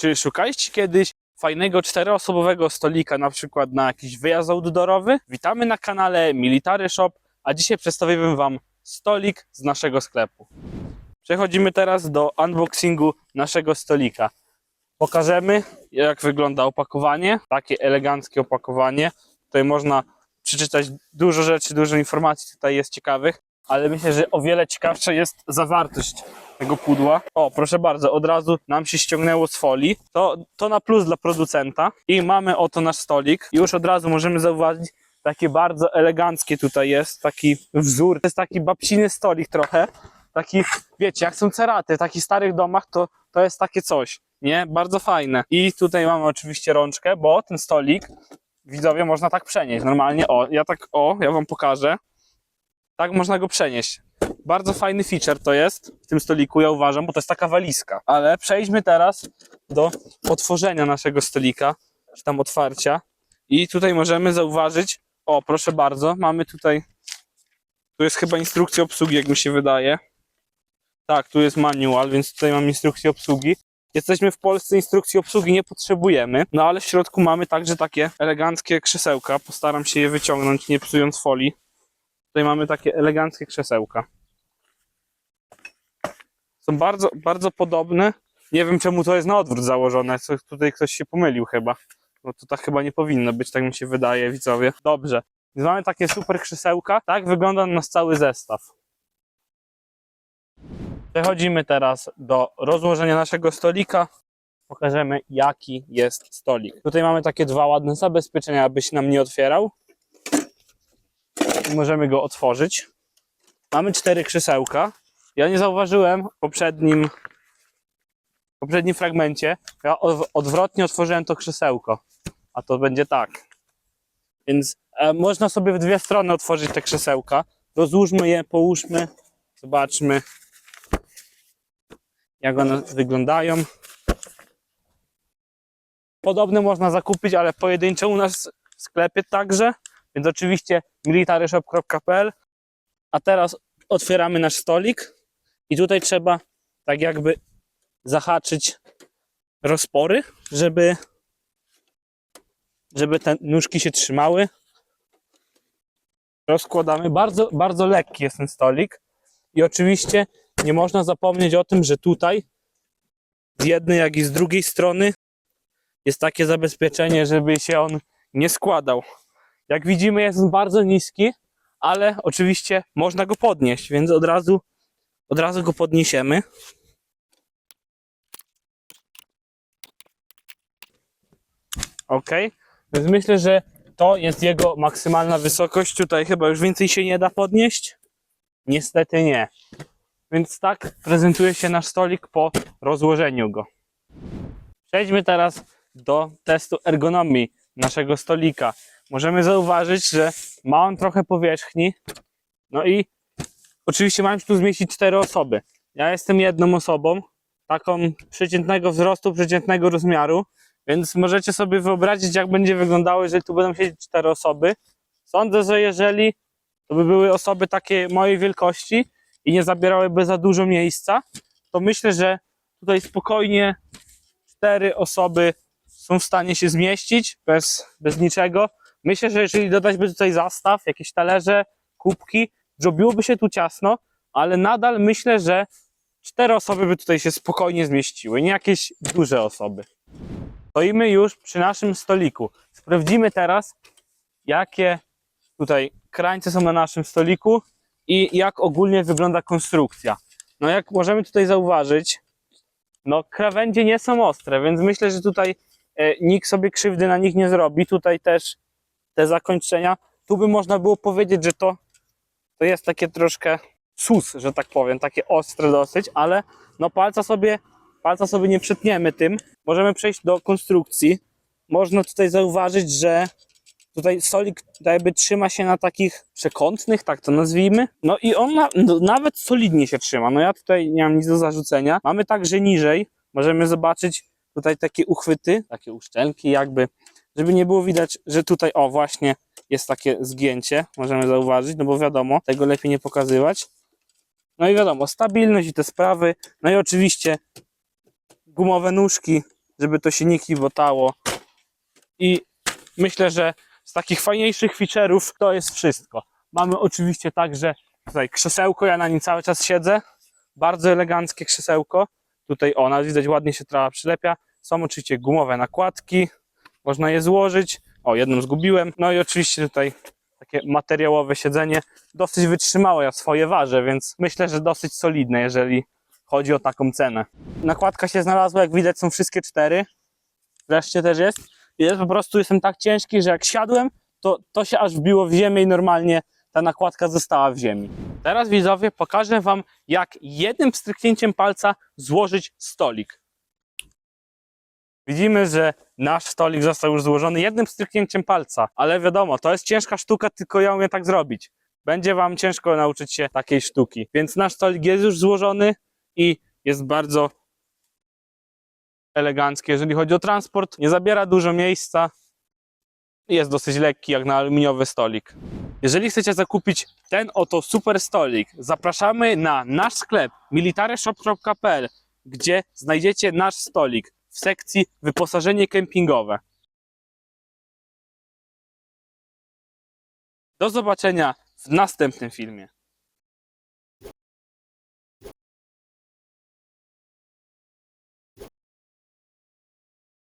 Czy szukaliście kiedyś fajnego czteroosobowego stolika, na przykład na jakiś wyjazd outdoorowy? Witamy na kanale Military Shop, a dzisiaj przedstawimy Wam stolik z naszego sklepu. Przechodzimy teraz do unboxingu naszego stolika. Pokażemy, jak wygląda opakowanie. Takie eleganckie opakowanie. Tutaj można przeczytać dużo rzeczy, dużo informacji tutaj jest ciekawych, ale myślę, że o wiele ciekawsza jest zawartość tego pudła. O, proszę bardzo, od razu nam się ściągnęło z folii. To, to na plus dla producenta. I mamy oto nasz stolik. Już od razu możemy zauważyć, takie bardzo eleganckie tutaj jest, taki wzór. To jest taki babciny stolik trochę. Taki, wiecie, jak są ceraty w takich starych domach, to, to jest takie coś, nie? Bardzo fajne. I tutaj mamy oczywiście rączkę, bo ten stolik, widzowie, można tak przenieść. Normalnie, o, ja tak, o, ja wam pokażę. Tak można go przenieść. Bardzo fajny feature to jest w tym stoliku, ja uważam, bo to jest taka walizka. Ale przejdźmy teraz do otworzenia naszego stolika, czy tam otwarcia. I tutaj możemy zauważyć, o proszę bardzo, mamy tutaj, tu jest chyba instrukcja obsługi, jak mi się wydaje. Tak, tu jest manual, więc tutaj mam instrukcję obsługi. Jesteśmy w Polsce, instrukcji obsługi nie potrzebujemy, no ale w środku mamy także takie eleganckie krzesełka. Postaram się je wyciągnąć, nie psując folii. Tutaj mamy takie eleganckie krzesełka. Są bardzo, bardzo podobne. Nie wiem czemu to jest na odwrót założone. Tutaj ktoś się pomylił chyba. Bo to tak chyba nie powinno być, tak mi się wydaje, widzowie. Dobrze. Więc mamy takie super krzesełka. Tak wygląda nasz cały zestaw. Przechodzimy teraz do rozłożenia naszego stolika. Pokażemy, jaki jest stolik. Tutaj mamy takie dwa ładne zabezpieczenia, aby się nam nie otwierał. Możemy go otworzyć. Mamy cztery krzesełka. Ja nie zauważyłem w poprzednim, w poprzednim fragmencie. Ja od- odwrotnie otworzyłem to krzesełko. A to będzie tak. Więc e, można sobie w dwie strony otworzyć te krzesełka. Rozłóżmy je, połóżmy. Zobaczmy, jak one wyglądają. Podobne można zakupić, ale pojedyncze u nas w sklepie także. Więc oczywiście militaryshop.pl. A teraz otwieramy nasz stolik i tutaj trzeba tak jakby zahaczyć rozpory, żeby, żeby te nóżki się trzymały. Rozkładamy. Bardzo, bardzo lekki jest ten stolik. I oczywiście nie można zapomnieć o tym, że tutaj z jednej, jak i z drugiej strony jest takie zabezpieczenie, żeby się on nie składał. Jak widzimy, jest bardzo niski, ale oczywiście można go podnieść, więc od razu, od razu go podniesiemy. Ok, więc myślę, że to jest jego maksymalna wysokość. Tutaj chyba już więcej się nie da podnieść. Niestety nie. Więc tak prezentuje się nasz stolik po rozłożeniu go. Przejdźmy teraz do testu ergonomii naszego stolika. Możemy zauważyć, że ma on trochę powierzchni. No i oczywiście się tu zmieścić cztery osoby. Ja jestem jedną osobą, taką przeciętnego wzrostu, przeciętnego rozmiaru, więc możecie sobie wyobrazić, jak będzie wyglądało, jeżeli tu będą siedzieć cztery osoby. Sądzę, że jeżeli to by były osoby takiej mojej wielkości i nie zabierałyby za dużo miejsca, to myślę, że tutaj spokojnie cztery osoby są w stanie się zmieścić bez, bez niczego. Myślę, że jeżeli dodać by tutaj zastaw, jakieś talerze, kubki, zrobiłoby się tu ciasno, ale nadal myślę, że cztery osoby by tutaj się spokojnie zmieściły, nie jakieś duże osoby. Stoimy już przy naszym stoliku. Sprawdzimy teraz, jakie tutaj krańce są na naszym stoliku i jak ogólnie wygląda konstrukcja. No jak możemy tutaj zauważyć, no krawędzie nie są ostre, więc myślę, że tutaj e, nikt sobie krzywdy na nich nie zrobi. Tutaj też te zakończenia, tu by można było powiedzieć, że to, to jest takie troszkę sus, że tak powiem, takie ostre dosyć, ale no palca sobie, palca sobie nie przetniemy tym. Możemy przejść do konstrukcji. Można tutaj zauważyć, że tutaj solik jakby trzyma się na takich przekątnych, tak to nazwijmy. No i on na, no, nawet solidnie się trzyma. No ja tutaj nie mam nic do zarzucenia. Mamy także niżej, możemy zobaczyć tutaj takie uchwyty, takie uszczelki jakby, żeby nie było widać, że tutaj o właśnie jest takie zgięcie, możemy zauważyć, no bo wiadomo, tego lepiej nie pokazywać. No i wiadomo, stabilność i te sprawy, no i oczywiście gumowe nóżki, żeby to się nie kiwotało. I myślę, że z takich fajniejszych feature'ów to jest wszystko. Mamy oczywiście także tutaj krzesełko, ja na nim cały czas siedzę. Bardzo eleganckie krzesełko. Tutaj o, nawet widać ładnie się trawa przylepia. Są oczywiście gumowe nakładki, można je złożyć. O, jedną zgubiłem. No i oczywiście tutaj takie materiałowe siedzenie. Dosyć wytrzymałe, ja swoje ważę, więc myślę, że dosyć solidne, jeżeli chodzi o taką cenę. Nakładka się znalazła, jak widać są wszystkie cztery. Wreszcie też jest. Jest po prostu jestem tak ciężki, że jak siadłem, to, to się aż wbiło w ziemię i normalnie ta nakładka została w ziemi. Teraz widzowie pokażę wam, jak jednym stryknięciem palca złożyć stolik. Widzimy, że nasz stolik został już złożony jednym stryknięciem palca, ale wiadomo, to jest ciężka sztuka, tylko ja umiem tak zrobić. Będzie wam ciężko nauczyć się takiej sztuki. Więc nasz stolik jest już złożony i jest bardzo elegancki, jeżeli chodzi o transport. Nie zabiera dużo miejsca i jest dosyć lekki, jak na aluminiowy stolik. Jeżeli chcecie zakupić ten oto super stolik, zapraszamy na nasz sklep militareshop.pl, gdzie znajdziecie nasz stolik w sekcji wyposażenie kempingowe. Do zobaczenia w następnym filmie.